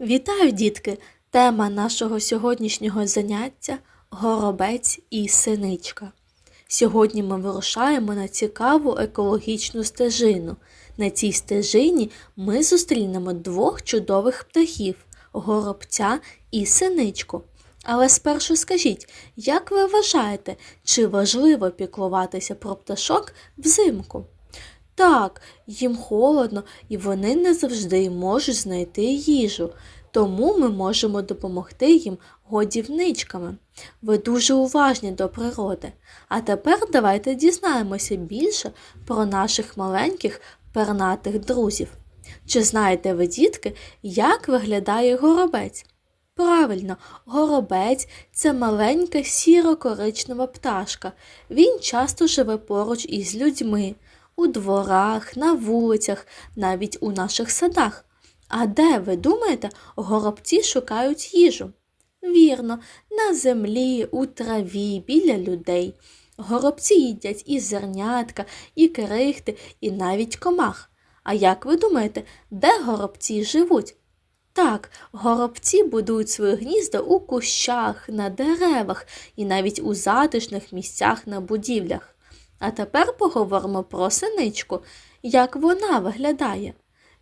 Вітаю, дітки! Тема нашого сьогоднішнього заняття горобець і синичка. Сьогодні ми вирушаємо на цікаву екологічну стежину. На цій стежині ми зустрінемо двох чудових птахів горобця і синичку. Але спершу скажіть, як ви вважаєте, чи важливо піклуватися про пташок взимку? Так, їм холодно і вони не завжди можуть знайти їжу, тому ми можемо допомогти їм годівничками. Ви дуже уважні до природи. А тепер давайте дізнаємося більше про наших маленьких пернатих друзів. Чи знаєте ви, дітки, як виглядає горобець? Правильно, горобець це маленька сіро-коричнева пташка. Він часто живе поруч із людьми, у дворах, на вулицях, навіть у наших садах. А де, ви думаєте, горобці шукають їжу? Вірно, на землі, у траві, біля людей. Горобці їдять і зернятка, і крихти, і навіть комах. А як ви думаєте, де горобці живуть? Так, горобці будують свої гнізда у кущах, на деревах і навіть у затишних місцях на будівлях. А тепер поговоримо про синичку, як вона виглядає.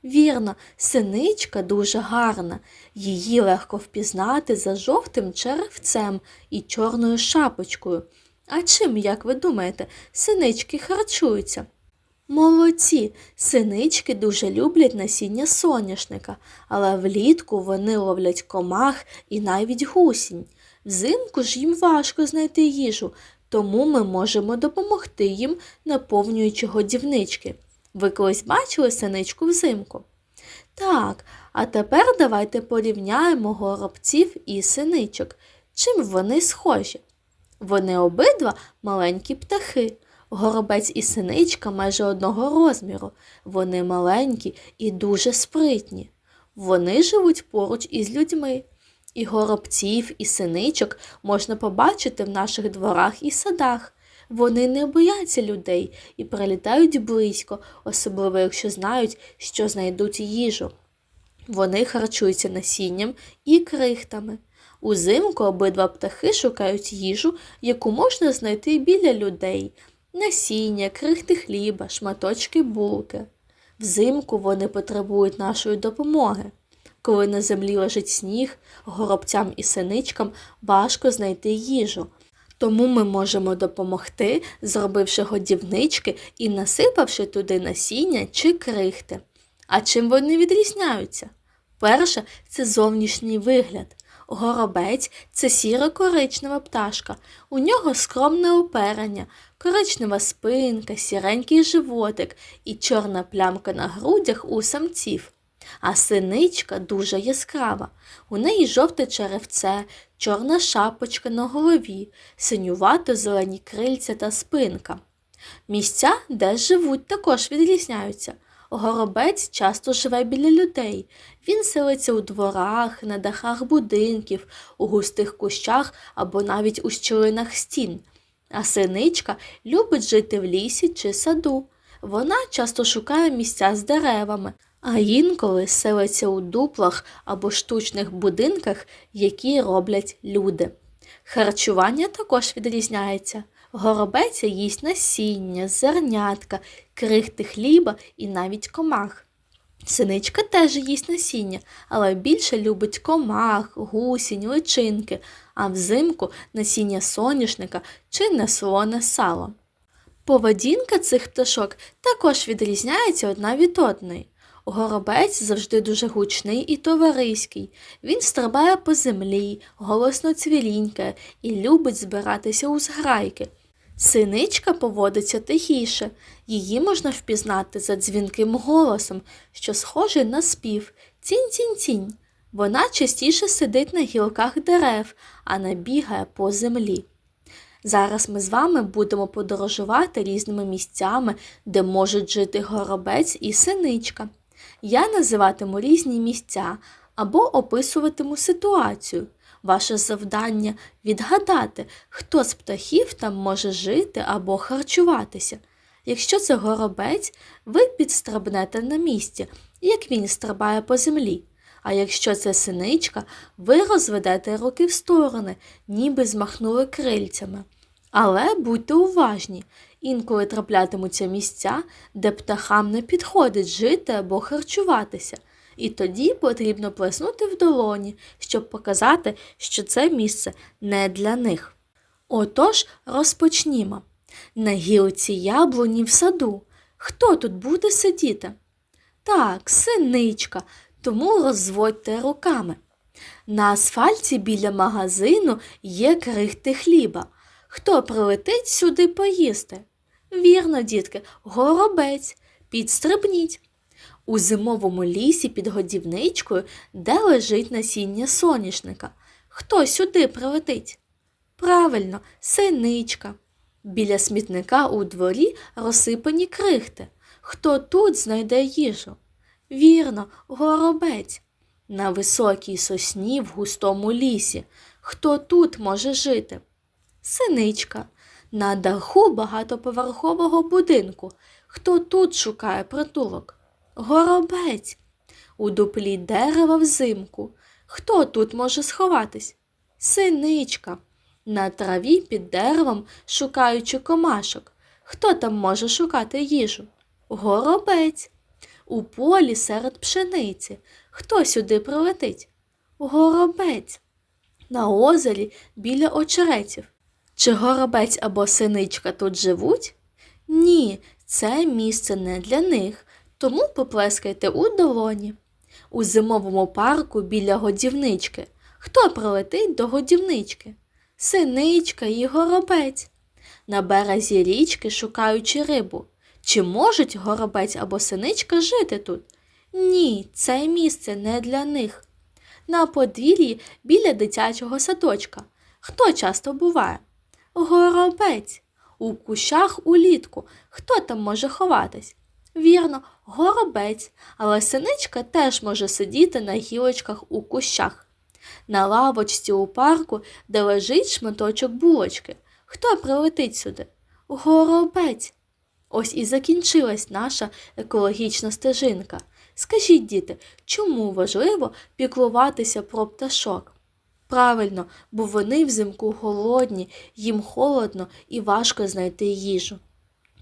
Вірно, синичка дуже гарна, її легко впізнати за жовтим черевцем і чорною шапочкою. А чим, як ви думаєте, синички харчуються? Молодці, синички дуже люблять насіння соняшника, але влітку вони ловлять комах і навіть гусінь. Взимку ж їм важко знайти їжу, тому ми можемо допомогти їм, наповнюючи годівнички. Ви колись бачили синичку взимку? Так, а тепер давайте порівняємо горобців і синичок. Чим вони схожі? Вони обидва маленькі птахи. Горобець і синичка майже одного розміру. Вони маленькі і дуже спритні. Вони живуть поруч із людьми. І горобців, і синичок можна побачити в наших дворах і садах. Вони не бояться людей і прилітають близько, особливо якщо знають, що знайдуть їжу. Вони харчуються насінням і крихтами. Узимку обидва птахи шукають їжу, яку можна знайти біля людей насіння, крихти хліба, шматочки булки. Взимку вони потребують нашої допомоги. Коли на землі лежить сніг, горобцям і синичкам важко знайти їжу. Тому ми можемо допомогти, зробивши годівнички і насипавши туди насіння чи крихти. А чим вони відрізняються? Перше це зовнішній вигляд. Горобець це сіро-коричнева пташка. У нього скромне оперення, коричнева спинка, сіренький животик і чорна плямка на грудях у самців. А синичка дуже яскрава. У неї жовте черевце, чорна шапочка на голові, синювато зелені крильця та спинка. Місця, де живуть, також відрізняються. Горобець часто живе біля людей. Він селиться у дворах, на дахах будинків, у густих кущах або навіть у щілинах стін. А синичка любить жити в лісі чи саду. Вона часто шукає місця з деревами, а інколи селиться у дуплах або штучних будинках, які роблять люди. Харчування також відрізняється. Горобець їсть насіння, зернятка, крихти хліба і навіть комах. Синичка теж їсть насіння, але більше любить комах, гусінь, личинки, а взимку насіння соняшника чи неслоне сало. Поведінка цих пташок також відрізняється одна від одної. Горобець завжди дуже гучний і товариський. Він стрибає по землі, голосно цвілінькає і любить збиратися у зграйки. Синичка поводиться тихіше, її можна впізнати за дзвінким голосом, що схожий на спів цінь-цінь-цінь. Вона частіше сидить на гілках дерев, а не бігає по землі. Зараз ми з вами будемо подорожувати різними місцями, де можуть жити горобець і синичка. Я називатиму різні місця або описуватиму ситуацію. Ваше завдання відгадати, хто з птахів там може жити або харчуватися. Якщо це горобець, ви підстрибнете на місці, як він стрибає по землі. А якщо це синичка, ви розведете руки в сторони, ніби змахнули крильцями. Але будьте уважні, інколи траплятимуться місця, де птахам не підходить жити або харчуватися. І тоді потрібно плеснути в долоні, щоб показати, що це місце не для них. Отож, розпочнімо. На гілці яблуні в саду. Хто тут буде сидіти? Так, синичка, тому розводьте руками. На асфальті біля магазину є крихти хліба. Хто прилетить сюди поїсти? Вірно, дітки, горобець, підстрибніть. У зимовому лісі під годівничкою, де лежить насіння соняшника. Хто сюди прилетить? Правильно, синичка. Біля смітника у дворі розсипані крихти. Хто тут знайде їжу? Вірно, горобець. На високій сосні в густому лісі. Хто тут може жити? Синичка. На даху багатоповерхового будинку. Хто тут шукає притулок? Горобець. У дуплі дерева взимку. Хто тут може сховатись? Синичка. На траві під деревом, шукаючи комашок. Хто там може шукати їжу? Горобець. У полі серед пшениці. Хто сюди прилетить? Горобець. На озері біля очеретів. Чи горобець або синичка тут живуть? Ні, це місце не для них, тому поплескайте у долоні. У зимовому парку біля годівнички. Хто прилетить до годівнички? Синичка і горобець. На березі річки шукаючи рибу. Чи можуть горобець або синичка жити тут? Ні, це місце не для них. На подвір'ї біля дитячого садочка. Хто часто буває? Горобець. У кущах улітку. Хто там може ховатись? Вірно, горобець, але синичка теж може сидіти на гілочках у кущах. На лавочці у парку, де лежить шматочок булочки. Хто прилетить сюди? Горобець. Ось і закінчилась наша екологічна стежинка. Скажіть, діти, чому важливо піклуватися про пташок? Правильно, бо вони взимку голодні, їм холодно і важко знайти їжу.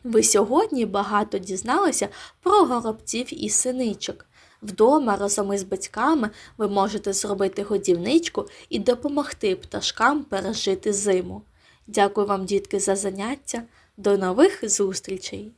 Ви сьогодні багато дізналися про горобців і синичок. Вдома разом із батьками ви можете зробити годівничку і допомогти пташкам пережити зиму. Дякую вам, дітки, за заняття. До нових зустрічей!